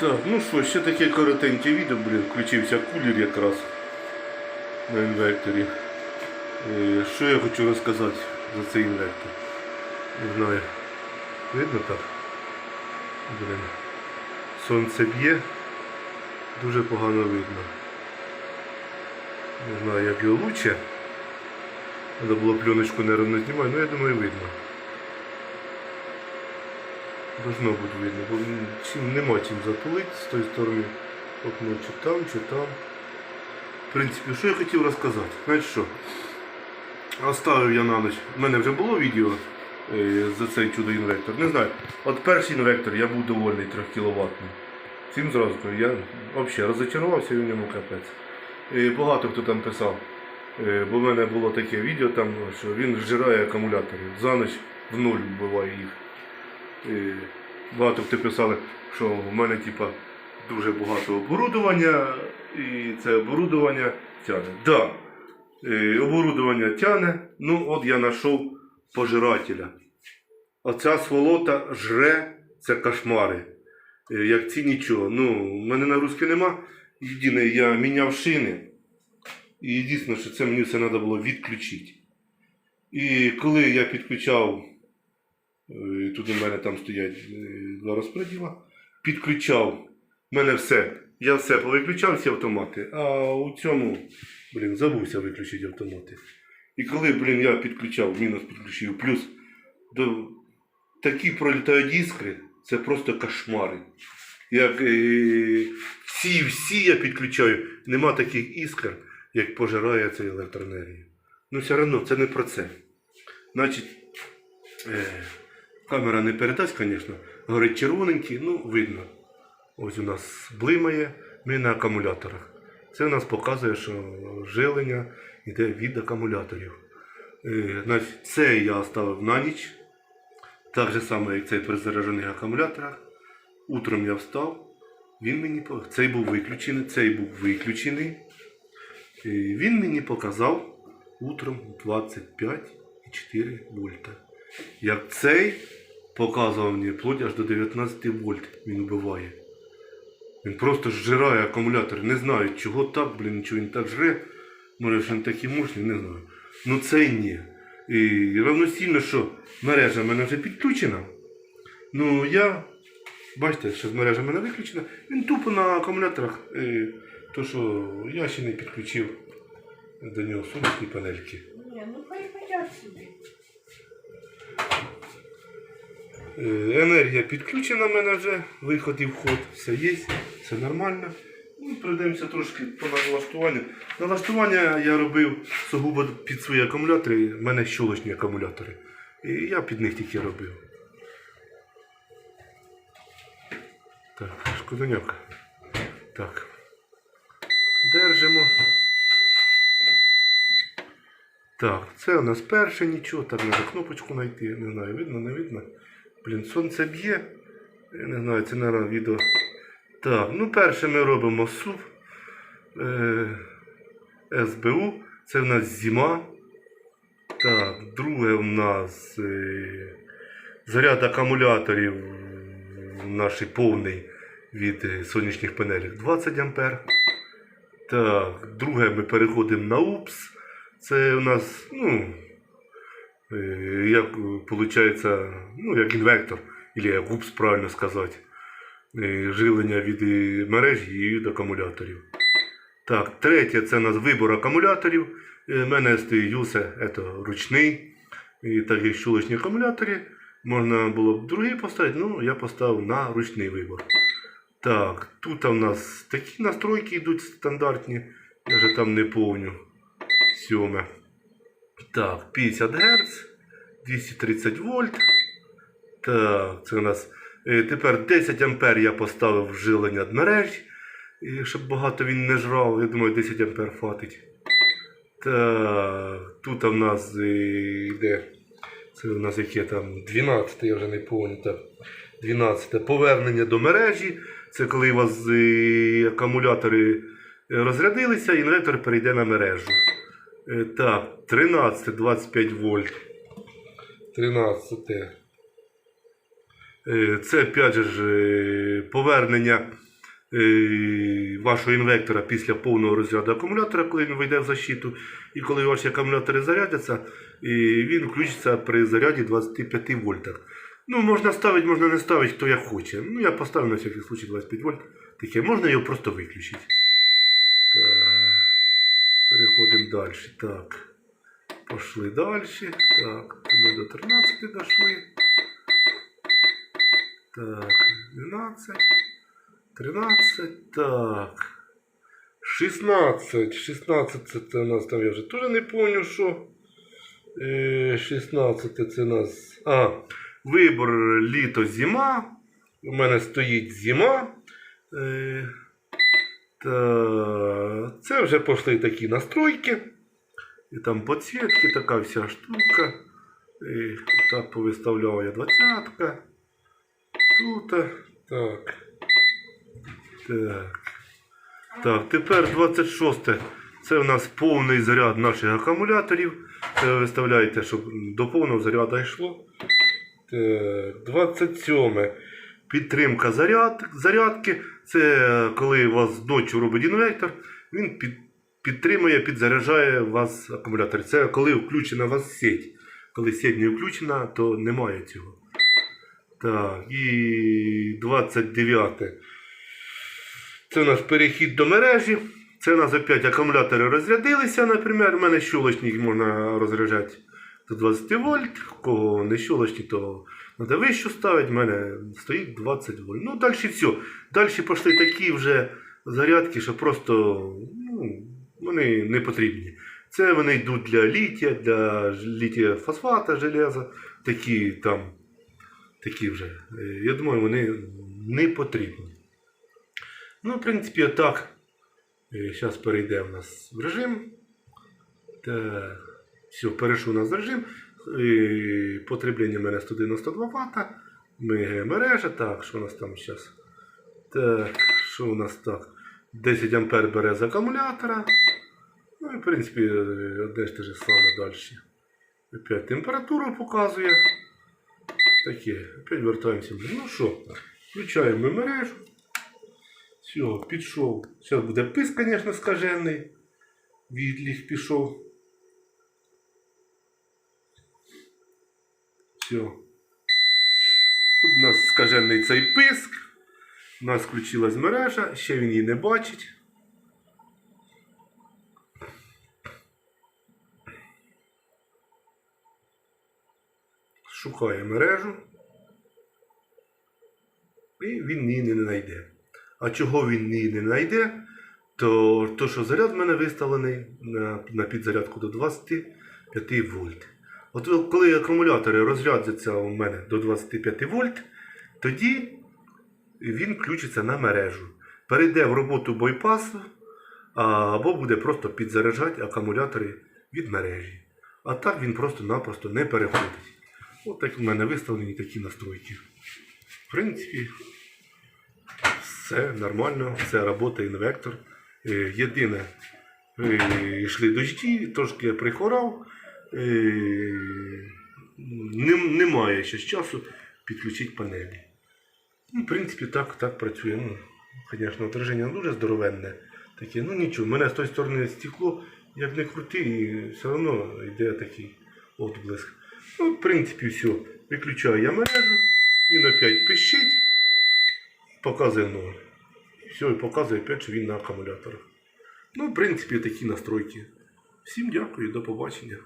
Так, ну що, ще таке коротеньке відео, блін, включився кулер якраз на інвекторі. Е, Що я хочу розказати за цей інвектор? Не знаю. Видно так? Блін. Сонце б'є, дуже погано видно. Не знаю, як його лучше. Треба було пленочку неровно знімати, ну я думаю видно. Должно бути видно, бо чим нема чим затулити з тої сторони. От Окно чи там, чи там. В принципі, що я хотів розказати? Знаєте що? Оставив я на ніч. У мене вже було відео е, за цей чудо інвектор. Не знаю. От перший інвектор я був довольний 3 кВт. Цим зразу я взагалі розочарувався і в ньому капець. І багато хто там писав. Е, Бо в мене було таке відео, там, що він зжирає акумулятори. За ніч в нуль вбиває їх. Багато хто писали, що в мене типа, дуже багато оборудування, і це оборудування тягне. Да, е, оборудування тягне, ну от я знайшов пожирателя. Оця сволота жре, це кошмари. Е, Як ці нічого. Ну, в мене нагрузки нема. Єдине, я міняв шини. І дійсно, що це мені все треба було відключити. І коли я підключав Тут у мене там стоять е, два розподіла. Підключав. Мене все. Я все повиключав всі автомати, а у цьому, блін, забувся виключити автомати. І коли, блін, я підключав, мінус підключив, плюс до... такі пролітають іскри, це просто кошмари. Як е... всі, всі я підключаю, нема таких іскр, як пожирає ця електроенергія. Ну, все одно, це не про це. Значить, е... Камера не передасть, звісно. Горить червоненький, ну видно. Ось у нас блимає, ми на акумуляторах. Це у нас показує, що жилення йде від акумуляторів. Е, Це я оставив на ніч. Так же само, як цей при заряджених акумуляторах. Утром я встав, він мені цей був виключений, цей був виключений. Він мені показав утром 25,4 вольта. Як цей показував мені вплоть аж до 19 вольт він вбиває. Він просто зжирає акумулятор. Не знаю, чого так, блін, чого він так жре. Може, він такий мощний, не знаю. Ну цей ні. І равносильно, що мережа в мене вже підключена. Ну я, бачите, що мережа в мене виключена. Він тупо на акумуляторах. І, то, що я ще не підключив до нього сонячні панельки. Ні, ну хай собі. Е, Енергія підключена в мене вже, виход і вход, все є, все нормально. Ну, пройдемося трошки по налаштуванню. Налаштування я робив сугубо під свої акумулятори, в мене щолочні акумулятори. І я під них тільки робив. Так, шкодоняк. Так. Держимо. Так, це у нас перше нічого, так треба кнопочку знайти, не знаю, видно, не видно. Блін, сонце б'є. Я не знаю, це наразі відео. Так, ну перше ми робимо СУВ. Е, СБУ. Це в нас зима. Так, друге в нас е, заряд акумуляторів наш повний від е, сонячних панелей 20 А. Так, друге ми переходимо на УПС. Це у нас, ну, як виходить, ну, як інвектор, або як УПС, правильно сказати, Е, живлення від е, мережі і від акумуляторів. Так, третє це у нас вибор акумуляторів. Е, У мене стоїть юсе, це ручний. І так як щолочні акумулятори. Можна було б другий поставити, ну я поставив на ручний вибор. Так, тут у нас такі настройки йдуть стандартні. Я вже там не повню. Сьоме. Так, 50 Гц, 230 вольт. Так, це у нас. е, Тепер 10 ампер я поставив в жилення від мереж, і щоб багато він не жрав. Я думаю, 10 ампер хватить. Так, тут у нас е, йде. Це у нас яке там 12, я вже не пам'ятаю. 12 повернення до мережі. Це коли у вас е, акумулятори розрядилися, інвертор перейде на мережу. Е, Так, 13, 25 вольт. 13. Е, Це опять же е, повернення вашого інвектора після повного розряду акумулятора, коли він вийде в защиту, і коли ваші акумулятори зарядяться, він включиться при заряді 25 вольтах. Ну, можна ставити, можна не ставити, хто як хоче. Ну, я поставив на всякий случай 25 вольт. Таке, можна його просто виключити. Так. Переходимо далі. Так. Пошли далі. Так. Ми до 13 дошли. Так. 12. 13. Так. 16. 16 це, у нас там я вже теж не пам'ятаю, що. Е, 16 це у нас. А, вибор літо зима. У мене стоїть зима. Е, це вже пішли такі настройки. І там підсвітки, така вся штука. І так повиставляв я двадцятка. Тут. Так. Так. Так, тепер 26. Це у нас повний заряд наших акумуляторів. Це ви виставляєте, щоб до повного заряду йшло. Так, 27. Підтримка заряд, зарядки. Це коли у вас ночі робить інвектор, він під, підтримує, підзаряджає вас акумулятор. Це коли включена у вас сеть. Коли сеть не включена, то немає цього. Так, і 29. Це у нас перехід до мережі. Це у нас опять акумулятори розрядилися, наприклад. У мене щолочник можна розряджати до 20 вольт. У кого не щолочні, то треба вище ставити. У мене стоїть 20 вольт. Ну, далі все. Далі пішли такі вже зарядки, що просто ну, вони не потрібні. Це вони йдуть для літія, для літія фосфата, железа, такі там, такі вже. Е, Я думаю, вони не потрібні. Ну, в принципі, отак. Зараз перейде у нас в режим. Так. Все, перейшов у нас в режим. Потреблення в мене 192 Вт. Ми мережа. Так, що у нас там зараз? Так, що у нас так? 10 ампер бере з акумулятора. Ну і в принципі одне ж те ж саме далі. Опять температуру показує. Таке. Опять вертаємося. Ну що, включаємо мережу. Все, підшов. Зараз буде писк, звісно, скажений. Відліг пішов. Все. Тут у нас скажений цей писк. У нас включилась мережа, ще він її не бачить. Шукає мережу. І він її не знайде. А чого він її не знайде, то, то що заряд в мене виставлений на, на підзарядку до 25 вольт. От коли акумулятори розрядяться у мене до 25 вольт, тоді він включиться на мережу. Перейде в роботу бойпасу, або буде просто підзаряджати акумулятори від мережі. А так він просто-напросто не переходить. От так в мене виставлені такі настройки. В принципі, все нормально, все працює інвектор. Е, Єдине, е, йшли дощі, трошки я прихворав. Е, Немає ще часу підключити панелі. Ну, в принципі, так, так працює. Ну, звісно, отраження дуже здоровенне. Таке, ну нічого, в мене з тої сторони стекло, як не крути, і все одно йде такий отблиск. Ну, в принципі, все. Виключаю я мережу, він опять пищить, показує ноль. Все, і показує опять, що він на акумуляторах. Ну, в принципі, такі настройки. Всім дякую, до побачення.